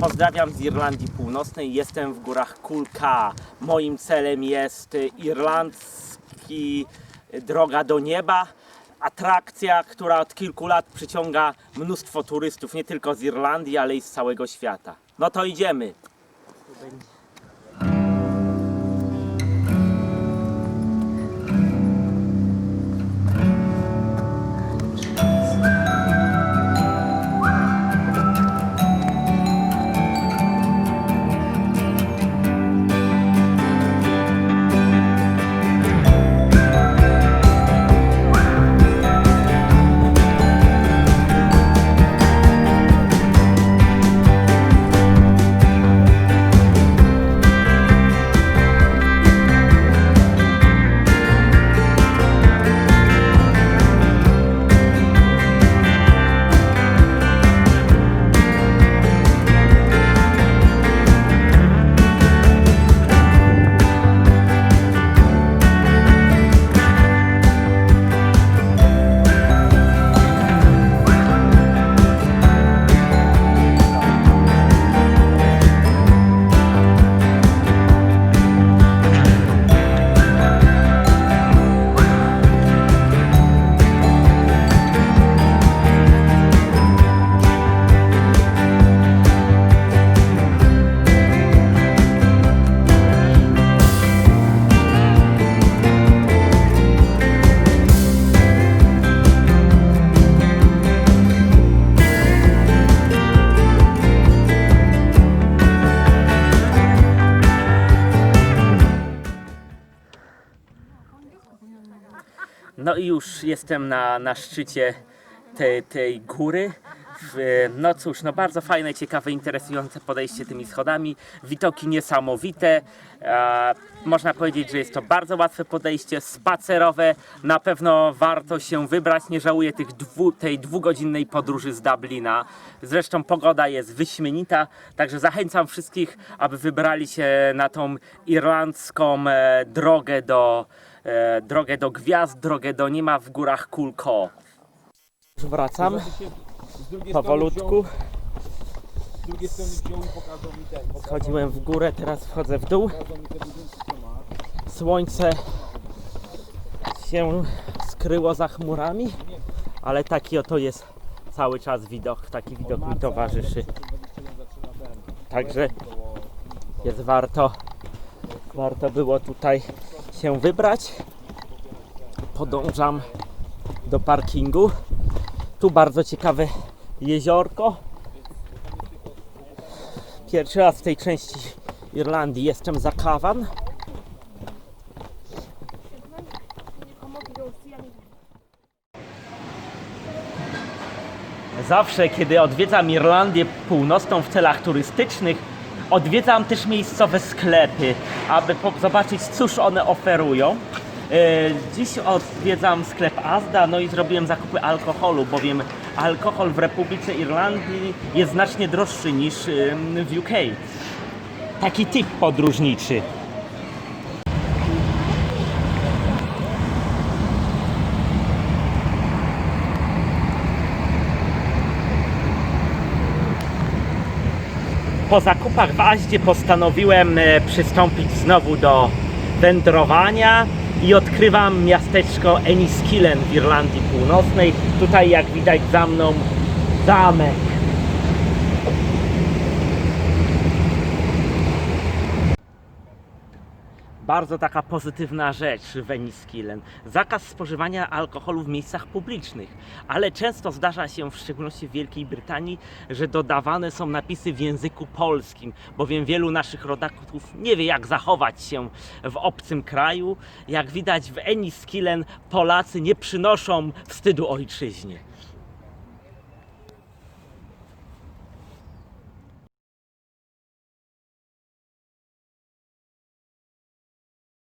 Pozdrawiam z Irlandii Północnej. Jestem w górach Kulka. Moim celem jest irlandzki y, droga do nieba. Atrakcja, która od kilku lat przyciąga mnóstwo turystów, nie tylko z Irlandii, ale i z całego świata. No to idziemy. No i już jestem na, na szczycie tej, tej góry. No cóż, no bardzo fajne, ciekawe, interesujące podejście tymi schodami. Widoki niesamowite. Można powiedzieć, że jest to bardzo łatwe podejście, spacerowe. Na pewno warto się wybrać. Nie żałuję tych dwu, tej dwugodzinnej podróży z Dublina. Zresztą pogoda jest wyśmienita, także zachęcam wszystkich, aby wybrali się na tą irlandzką e, drogę do, e, drogę do gwiazd, drogę do niema w górach Kulko. Już wracam powolutku. Z drugiej strony wziął i pokazał mi ten. Pokazał, Schodziłem w górę, teraz wchodzę w dół. pokazał mi te budynki, co ma. Słońce się skryło za chmurami, ale taki oto jest cały czas widok. Taki widok mi towarzyszy. 21 zaczyna ten. Także Koło... jest warto, warto było tutaj się wybrać. Podążam do parkingu. Tu bardzo ciekawe jeziorko. Pierwszy raz w tej części Irlandii jestem za Cavan. Zawsze, kiedy odwiedzam Irlandię Północną w celach turystycznych, odwiedzam też miejscowe sklepy, aby zobaczyć, cóż one oferują. E, Dziś odwiedzam sklep Asda, no i zrobiłem zakupy alkoholu, bowiem alkohol w Republice Irlandii jest znacznie droższy niż w UK. Taki tip podróżniczy. Po zakupach w Aździe postanowiłem e, przystąpić znowu do wędrowania i odkrywam miasteczko Enniskillen w Irlandii Północnej. Tutaj jak widać za mną zamek. Bardzo taka pozytywna rzecz w Enniskillen. Zakaz spożywania alkoholu w miejscach publicznych, ale często zdarza się, w szczególności w Wielkiej Brytanii, że dodawane są napisy w języku polskim, bowiem wielu naszych rodaków nie wie jak zachować się w obcym kraju. Jak widać w Enniskillen Polacy nie przynoszą wstydu ojczyźnie.